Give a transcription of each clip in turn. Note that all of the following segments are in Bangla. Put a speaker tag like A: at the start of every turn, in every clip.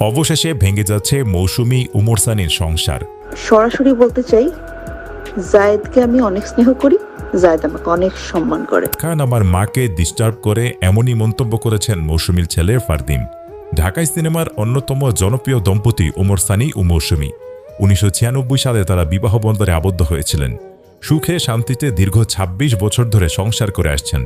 A: অবশেষে ভেঙে যাচ্ছে মৌসুমি উমর সানির সংসার।
B: সরাসরি বলতে চাই জায়েদকে আমি অনেক স্নেহ করি জায়েদ আমাকে অনেক সম্মান করে।
A: খান আমার মাকে ডিস্টার্ব করে এমনই মন্তব্য করেছেন মৌসুমীর ছেলে ফারদিন ঢাকাই সিনেমার অন্যতম জনপ্রিয় দম্পতি উমর সানি ও মৌসুমী। উনিশশো ছিয়ানব্বই সালে তারা বিবাহ বন্দরে আবদ্ধ হয়েছিলেন। সুখে শান্তিতে দীর্ঘ ২৬ বছর ধরে সংসার করে আসছেন।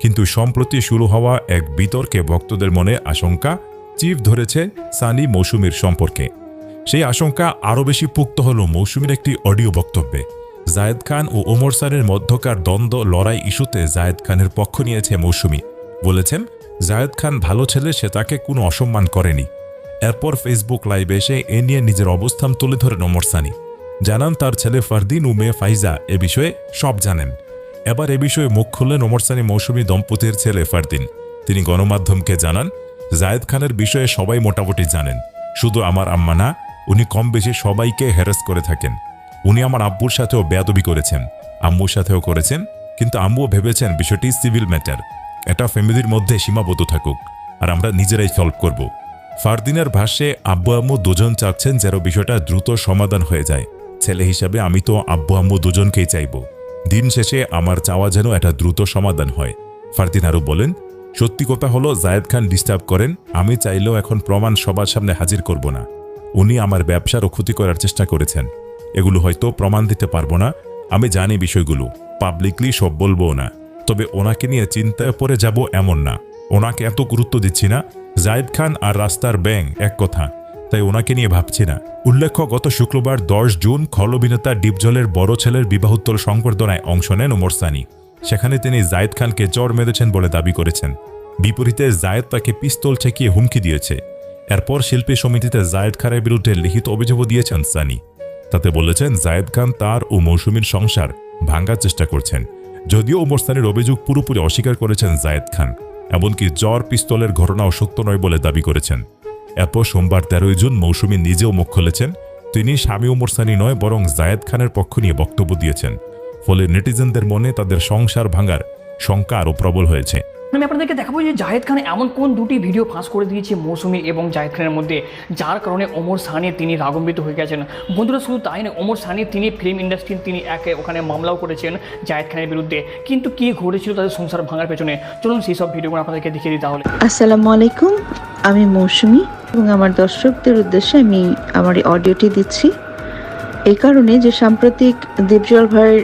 A: কিন্তু সম্প্রতি শুরু হওয়া এক বিতর্কে ভক্তদের মনে আশঙ্কা চিফ ধরেছে সানি মৌসুমীর সম্পর্কে। সেই আশঙ্কা আরও বেশি পুক্ত হল মৌসুমীর একটি অডিও বক্তব্যে। জায়েদ খান ও ওমর সানের মধ্যকার দ্বন্দ্ব লড়াই ইস্যুতে জায়েদ খানের পক্ষ নিয়েছে মৌসুমী। বলেছেন, জায়েদ খান ভালো ছেলে, সে তাকে কোনো অসম্মান করেনি। এরপর ফেসবুক লাইভে এসে এ নিয়ে নিজের অবস্থান তুলে ধরেন ওমর সানি। জানান, তার ছেলে ফারদিন ও মেয়ে ফাইজা, এ বিষয়ে সব জানেন। এবার এ বিষয়ে মুখ খুললেন ওমর সানি মৌসুমী দম্পতির ছেলে ফারদিন। তিনি গণমাধ্যমকে জানান জায়েদ খানের বিষয়ে সবাই মোটামুটি জানেন। শুধু আমার আম্মা না, উনি কম বেশি সবাইকে হ্যারাস করে থাকেন। উনি আমার আব্বুর সাথেও বেয়াদবি করেছেন, আম্মুর সাথেও করেছেন, কিন্তু আম্মুও ভেবেছেন বিষয়টি সিভিল ম্যাটার এটা ফ্যামিলির মধ্যে সীমাবদ্ধ থাকুক, আর আমরা নিজেরাই সলভ করব। ফারদিনের ভাষ্যে, আব্বু আম্মু দুজন চাচ্ছেন যেন বিষয়টা দ্রুত সমাধান হয়ে যায়। ছেলে হিসাবে আমি তো আব্বু আম্মু দুজনকেই চাইব। দিন শেষে আমার চাওয়া যেন এটা দ্রুত সমাধান হয়। ফারদিন আরও বলেন সত্যি কথা হলো, জায়েদ খান ডিস্টার্ব করেন, আমি চাইলেও এখন প্রমাণ সবার সামনে হাজির করব না। উনি আমার ব্যবসারও ক্ষতি করার চেষ্টা করেছেন। এগুলো হয়তো প্রমাণ দিতে পারব না, আমি জানি বিষয়গুলো। পাবলিকলি সব বলব না। তবে ওনাকে নিয়ে চিন্তায় পড়ে যাব এমন না। ওনাকে এত গুরুত্ব দিচ্ছি না। জায়েদ খান আর রাস্তার ব্যাং এক কথা। তাই ওনাকে নিয়ে ভাবছি না। উল্লেখ্য, গত শুক্রবার দশ জুন খল অভিনেতা ডিপজলের বড় ছেলের বিবাহোত্তর সংবর্ধনায় অংশ নেন ওমর সানি। সেখানে তিনি জায়েদ খানকে চর মেরেছেন বলে দাবি করেছেন। বিপরীতে জায়েদ তাকে পিস্তল ঠেকিয়ে হুমকি দিয়েছে। এরপর শিল্পী সমিতিতে জায়েদ খানের বিরুদ্ধে লিখিত অভিযোগও দিয়েছেন সানি। তাতে বলেছেন, জায়েদ খান তার ও মৌসুমীর সংসার ভাঙ্গার চেষ্টা করছেন। যদিও ওমর সানির অভিযোগ পুরোপুরি অস্বীকার করেছেন জায়েদ খান, এমনকি জ্বর পিস্তলের ঘটনাও সত্য নয় বলে দাবি করেছেন। এরপর সোমবার তেরোই জুন মৌসুমী নিজেও মুখ খুলেছেন। তিনি স্বামী ওমর সানি নয়, বরং জায়েদ খানের পক্ষ নিয়ে বক্তব্য দিয়েছেন। ফলে নেটিজেনদের মনে তাদের সংসার ভাঙার শঙ্কা আরও প্রবল হয়েছে।
C: আমি আপনাদেরকে দেখাবো যে জাহেদ খান এমন কোন দুটি ভিডিও ফাঁস করে দিয়েছে মৌসুমি এবং জাহেদ খানের মধ্যে যার কারণে ওমর সানি তিনি রাগম্বিত হয়ে গেছেন। বন্ধুরা শুধু তাই না ওমর সানি তিনি ফিল্ম ইন্ডাস্ট্রির তিনি একে ওখানে মামলাও করেছেন জাহেদ খানের বিরুদ্ধে। কিন্তু কি ঘটেছিল তাদের সংসার ভাঙার পেছনে? চলুন সেই সব ভিডিওগুলো আপনাদেরকে দেখিয়ে দিই তাহলে।
B: আসসালামু আলাইকুম আমি মৌসুমি এবং আমার দর্শকদের উদ্দেশ্যে আমি আমার এই অডিওটি দিচ্ছি। এই কারণে যে সাম্প্রতিক দেবজল ভাইয়ের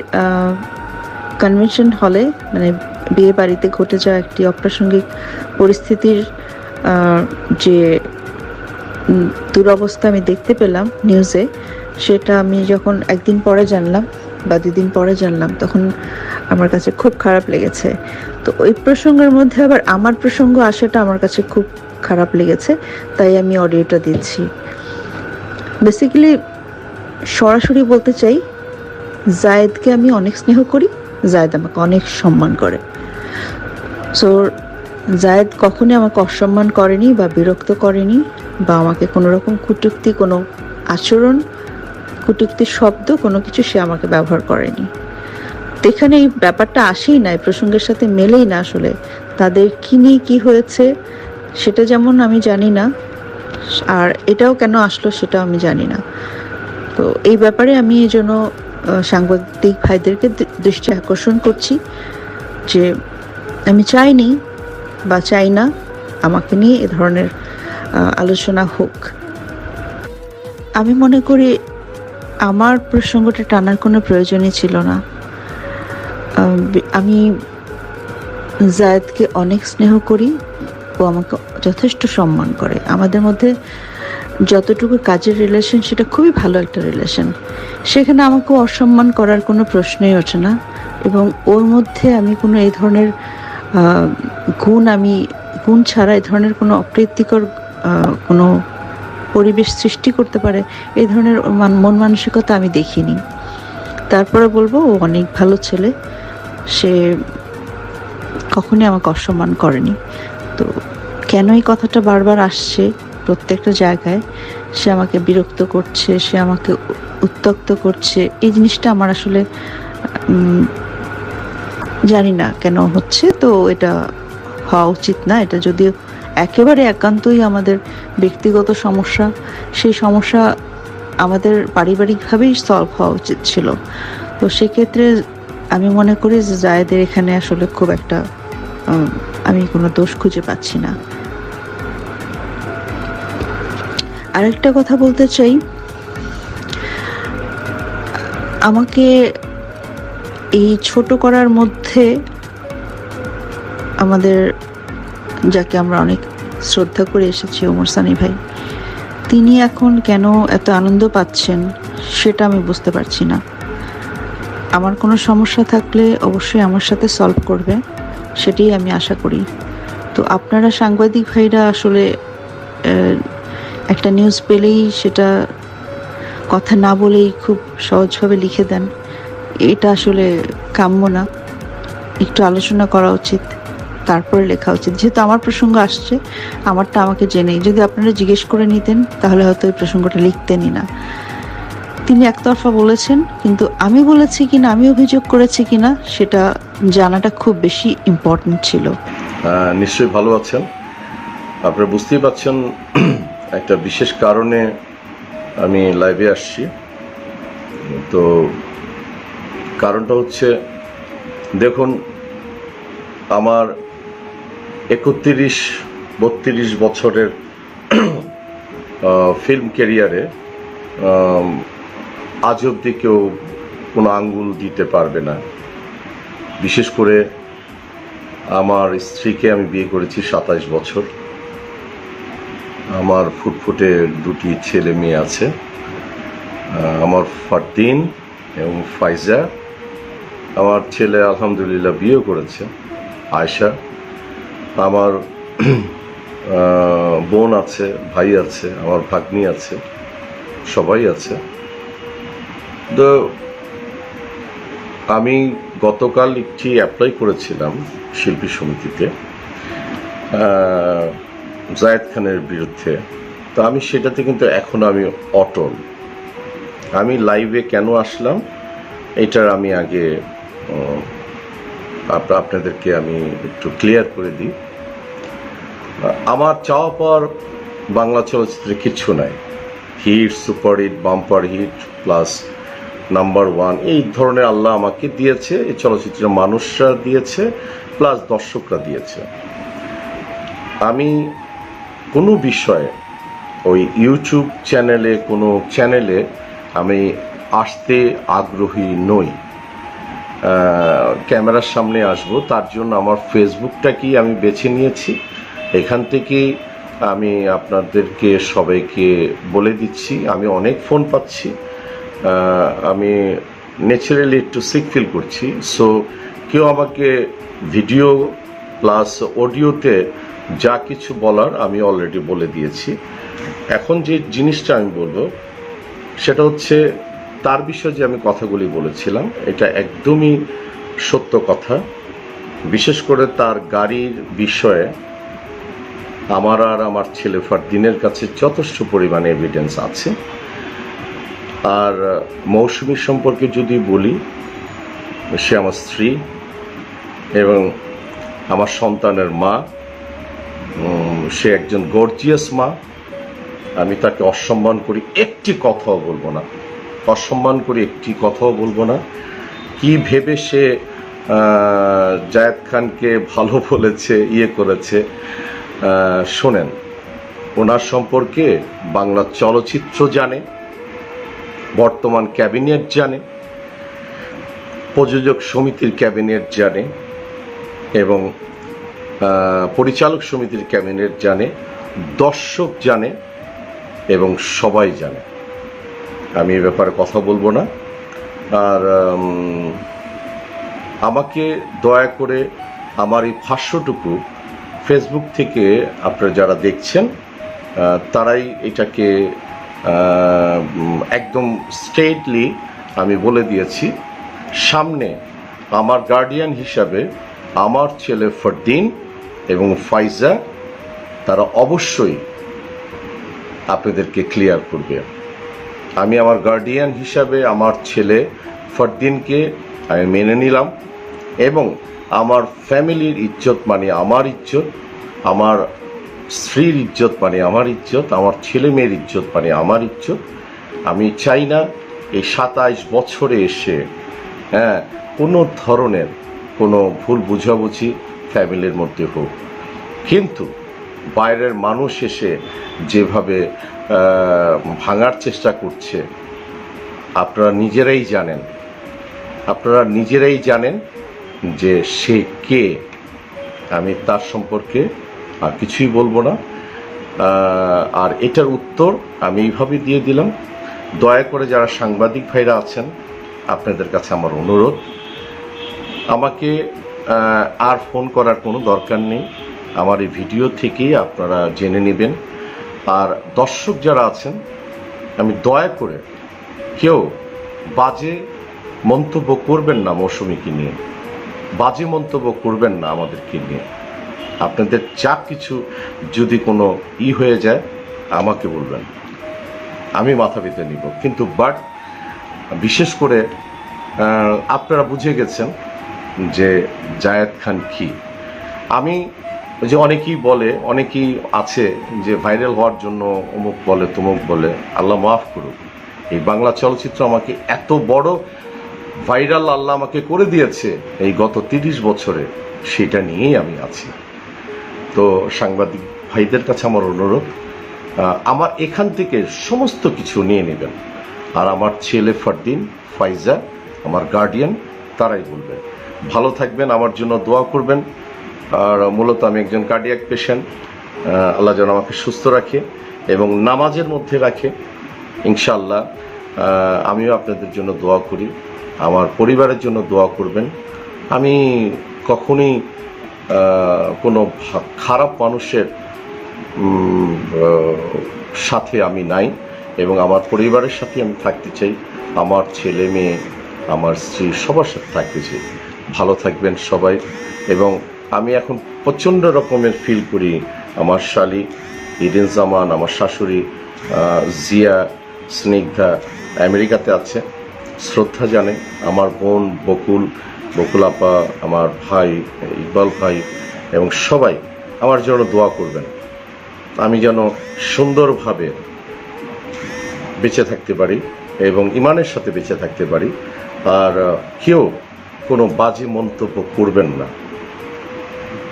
B: কনভেনশন হলে মানে বিয়ে বাড়িতে ঘটে যাওয়া একটি অপ্রাসঙ্গিক পরিস্থিতির যে দুরবস্থা আমি দেখতে পেলাম নিউজে সেটা আমি যখন একদিন পরে জানলাম বা দুদিন পরে জানলাম, তখন আমার কাছে খুব খারাপ লেগেছে। তো ওই প্রসঙ্গের মধ্যে আবার আমার প্রসঙ্গ আসাটা আমার কাছে খুব খারাপ লেগেছে, তাই আমি অডিওটা দিচ্ছি। বেসিক্যালি সরাসরি বলতে চাই, জায়েদকে আমি অনেক স্নেহ করি, জায়েদ আমাকে অনেক সম্মান করে। সো জায়েদ কখনোই আমাকে অসম্মান করেনি বা বিরক্ত করেনি বা আমাকে কোনো রকম কুটুক্তি, কোনো আচরণ, কুটুক্তির শব্দ, কোনো কিছু সে আমাকে ব্যবহার করেনি। এখানে এই ব্যাপারটা আসেই না, এই প্রসঙ্গের সাথে মেলেই না আসলে তাদের কি নিয়ে কি হয়েছে, সেটা যেমন আমি জানি না, আর এটাও কেন আসলো সেটাও আমি জানি না। তো এই ব্যাপারে আমি এই জন্য সাংবাদিক ভাইদেরকে দৃষ্টি আকর্ষণ করছি যে আমি চাইনি বা চাই না আমাকে নিয়ে এ ধরনের আলোচনা হোক। আমি মনে করি আমার প্রসঙ্গটা টানার কোনো প্রয়োজনই ছিল না। আমি জায়েদকে অনেক স্নেহ করি ও আমাকে যথেষ্ট সম্মান করে। আমাদের মধ্যে যতটুকু কাজের রিলেশন সেটা খুবই ভালো একটা রিলেশন সেখানে আমাকে অসম্মান করার কোনো প্রশ্নই ওঠে না এবং ওর মধ্যে আমি কোনো এই ধরনের গুণ আমি, গুণ ছাড়া এই ধরনের কোনো অপ্রীতিকর কোনো পরিবেশ সৃষ্টি করতে পারে, এই ধরনের মন মানসিকতা আমি দেখিনি। তারপরে বলব, ও অনেক ভালো ছেলে, সে কখনোই আমাকে অসম্মান করেনি। তো কেন এই কথাটা বারবার আসছে? প্রত্যেকটা জায়গায় সে আমাকে বিরক্ত করছে, সে আমাকে উ- উত্ত্যক্ত করছে। এই জিনিসটা আমার আসলে জানি না কেন হচ্ছে, তো এটা হওয়া উচিত না। এটা যদিও একেবারে একান্তই আমাদের ব্যক্তিগত সমস্যা, সেই সমস্যা আমাদের পারিবারিকভাবেই সলভ হওয়া উচিত ছিল। তো সেক্ষেত্রে আমি মনে করি যে জায়েদের এখানে আসলে খুব একটা আমি কোনো দোষ খুঁজে পাচ্ছি না। আরেকটা কথা বলতে চাই। আমাকে এই ছোট করার মধ্যে আমাদের, যাকে আমরা অনেক শ্রদ্ধা করে এসেছি, ওমর সানি ভাই, তিনি এখন কেন এত আনন্দ পাচ্ছেন সেটা আমি বুঝতে পারছি না। আমার কোনো সমস্যা থাকলে অবশ্যই আমার সাথে সলভ করবে, সেটাই আমি আশা করি। তো আপনারা সাংবাদিক ভাইরা আসলে একটা নিউজ পেলেই সেটা কথা না বলেই খুব সহজভাবে লিখে দেন। এটা আসলে কাম্য না। একটু আলোচনা করা উচিত, তারপরে লেখা উচিত। যেহেতু আমার প্রসঙ্গ আসছে, আমারটা আমাকে জেনেই। যদি আপনারা জিজ্ঞেস করে নিতেন, তাহলে হয়তো এই প্রসঙ্গটা লিখতেনই না। তিনি একতরফা বলেছেন, কিন্তু আমি বলেছি কি না আমি অভিযোগ করেছি কি না সেটা জানাটা খুব বেশি ইম্পর্টেন্ট ছিল।
D: নিশ্চয়ই ভালো আছেন। আপনারা বুঝতেই পাচ্ছেন একটা বিশেষ কারণে আমি লাইভে আসছি। তো কারণটা হচ্ছে, দেখুন, আমার একত্রিশ, বত্রিশ বছরের ফিল্ম ক্যারিয়ারে আজ অবধি কেউ কোনো আঙ্গুল দিতে পারবে না। বিশেষ করে আমার স্ত্রীকে আমি বিয়ে করেছি সাতাশ বছর। আমার ফুটফুটে দুটি ছেলে মেয়ে আছে আমার ফারদিন এবং ফাইজা। আমার ছেলে আলহামদুলিল্লাহ বিয়ে করেছে, আয়শা। আমার বোন আছে, ভাই আছে, আমার ভাগ্নি আছে, সবাই আছে। তো আমি গতকাল একটি অ্যাপ্লাই করেছিলাম শিল্পী সমিতিতে জায়েদ খানের বিরুদ্ধে, তো আমি সেটাতে কিন্তু এখন আমি অটল। আমি লাইভে কেন আসলাম? এটার আমি আগে আপনাদেরকে আমি একটু ক্লিয়ার করে দিই। আমার চাওয়া পর বাংলা চলচ্চিত্রে কিচ্ছু নাই। Hit, super hit, bumper hit plus number one এই ধরনের আল্লাহ আমাকে দিয়েছে, এই চলচ্চিত্রের মানুষরা দিয়েছে প্লাস দর্শকরা দিয়েছে। আমি কোনো বিষয়ে ওই ইউটিউব চ্যানেলে কোনো চ্যানেলে আমি আসতে আগ্রহী নই। ক্যামেরার সামনে আসব, তার জন্য আমার ফেসবুকটাকেই আমি বেছে নিয়েছি। এখান থেকেই আমি আপনাদেরকে সবাইকে বলে দিচ্ছি, আমি অনেক ফোন পাচ্ছি। আমি ন্যাচারালি একটু সিক ফিল করছি। সো কেউ আমাকে ভিডিও প্লাস অডিওতে যা কিছু বলার আমি অলরেডি বলে দিয়েছি। এখন যে জিনিসটা আমি বলব, সেটা হচ্ছে তার বিষয়ে যে আমি কথাগুলি বলেছিলাম, এটা একদমই সত্য কথা। বিশেষ করে তার গাড়ির বিষয়ে আমার আর আমার ছেলে ফারদিনের কাছে যথেষ্ট পরিমাণে এভিডেন্স আছে। আর মৌসুমী সম্পর্কে যদি বলি, সে আমার স্ত্রী এবং আমার সন্তানের মা সে একজন গর্জিয়াস মা। আমি তাকে অসম্মান করি একটি কথাও বলব না। অসম্মান করি একটি কথাও বলব না। কি ভেবে সে জায়েদ খানকে ভালো বলেছে ইয়ে করেছে শোনেন, ওনার সম্পর্কে বাংলা চলচ্চিত্র জানে, বর্তমান ক্যাবিনেট জানে, প্রযোজক সমিতির ক্যাবিনেট জানে, এবং পরিচালক সমিতির ক্যাবিনেট জানে, দর্শক জানে এবং সবাই জানে। আমি এ ব্যাপারে কথা বলব না। আর আমাকে দয়া করে আমার এই ভাষ্যটুকু ফেসবুক থেকে আপনারা যারা দেখছেন তারাই এটাকে একদম স্ট্রেটলি আমি বলে দিয়েছি। সামনে আমার গার্ডিয়ান হিসাবে আমার ছেলে ফরদিন এবং ফাইজা, তারা অবশ্যই আপনাদেরকে ক্লিয়ার করবে। আমি আমার গার্ডিয়ান হিসাবে আমার ছেলে ফরদিনকে আমি মেনে নিলাম এবং আমার ফ্যামিলির ইজ্জত মানে আমার ইজ্জত, আমার স্ত্রীর ইজ্জত মানে আমার ইজ্জত, আমার ছেলে মেয়ের ইজ্জত মানে আমার ইজ্জত। আমি চাই না এই সাতাইশ বছরে এসে হ্যাঁ কোনো ধরনের কোনো ভুল বুঝাবুঝি ফ্যামিলির মধ্যে হোক। কিন্তু বাইরের মানুষ এসে যেভাবে ভাঙার চেষ্টা করছে, আপনারা নিজেরাই জানেন। আপনারা নিজেরাই জানেন যে সে কে। আমি তার সম্পর্কে আর কিছুই বলব না। আর এটার উত্তর আমি এইভাবে দিয়ে দিলাম। দয়া করে যারা সাংবাদিক ভাইরা আছেন, আপনাদের কাছে আমার অনুরোধ। আমাকে আর ফোন করার কোনো দরকার নেই। আমার এই ভিডিও থেকেই আপনারা জেনে নেবেন। আর দর্শক যারা আছেন, আমি দয়া করে কেউ বাজে মন্তব্য করবেন না মৌসুমিকে নিয়ে। বাজে মন্তব্য করবেন না আমাদেরকে নিয়ে। আপনাদের যা কিছু যদি কোনো ই হয়ে যায়, আমাকে বলবেন। আমি মাথা পেতে নিব। কিন্তু বাট বিশেষ করে আপনারা বুঝে গেছেন যে জায়েদ খান কি? আমি যে অনেকেই বলে, অনেকেই আছে যে ভাইরাল হওয়ার জন্য অমুক বলে, তমুক বলে, আল্লাহ মাফ করুক। এই বাংলা চলচ্চিত্র আমাকে এত বড় ভাইরাল আল্লাহ আমাকে করে দিয়েছে এই গত তিরিশ বছরে, সেটা নিয়েই আমি আছি। তো সাংবাদিক ভাইদের কাছে আমার অনুরোধ আমার এখান থেকে সমস্ত কিছু নিয়ে নেবেন। আর আমার ছেলে ফারদিন, ফাইজা, আমার গার্ডিয়ান তারাই বলবেন ভালো থাকবেন, আমার জন্য দোয়া করবেন। আর মূলত আমি একজন কার্ডিয়াক পেশেন্ট আল্লাহ যেন আমাকে সুস্থ রাখে এবং নামাজের মধ্যে রাখে। ইনশাল্লাহ আমিও আপনাদের জন্য দোয়া করি, আমার পরিবারের জন্য দোয়া করবেন। আমি কখনই কোনো খারাপ মানুষের সাথে আমি নাই এবং আমার পরিবারের সাথে আমি থাকতে চাই। আমার ছেলে মেয়ে, আমার স্ত্রী সবার সাথে থাকতে চাই। ভালো থাকবেন সবাই। এবং আমি এখন প্রচণ্ড রকমের ফিল করি আমার শালি ইডেন জামান আমার শাশুড়ি জিয়া, স্নিগ্ধা আমেরিকাতে আছে। শ্রদ্ধা জানে আমার বোন বকুল বকুল আপা, আমার ভাই, ইকবাল ভাই এবং সবাই আমার জন্য দোয়া করবেন। আমি যেন সুন্দরভাবে বেঁচে থাকতে পারি এবং ইমানের সাথে বেঁচে থাকতে পারি। আর কেউ কোনো বাজে মন্তব্য করবেন না।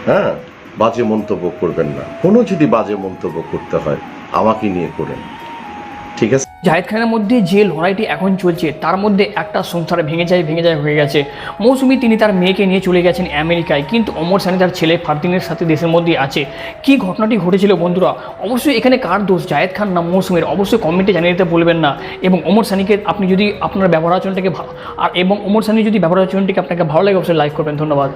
D: হ্যাঁ? বাজে মন্তব্য করবেন না। কোনো যদি বাজে মন্তব্য করতে হয়, আমাকে নিয়ে করেন। ঠিক আছে?
C: জাহেদ খানের মধ্যে যে লড়াইটি এখন চলছে, তার মধ্যে একটা সংসার ভেঙে যায় ভেঙে যায়, হয়ে গেছে। মৌসুমি তিনি তার মেয়েকে নিয়ে চলে গেছেন আমেরিকায়, কিন্তু অমর সানি তার ছেলে ফারদিনের সাথে দেশের মধ্যে আছে। কি ঘটনাটি ঘটেছিল বন্ধুরা? অবশ্যই এখানে কার দোষ জায়েদ খান না মৌসুমির? অবশ্যই কমেন্টে জানিয়ে দিতে বলবেন না। এবং অমর সানিকে আপনি যদি আপনার ব্যবহার আচরণটাকে আর এবং অমর সানি যদি ব্যবহার আচরণটিকে আপনাকে ভালো লাগে, অবশ্যই লাইক করবেন। ধন্যবাদ।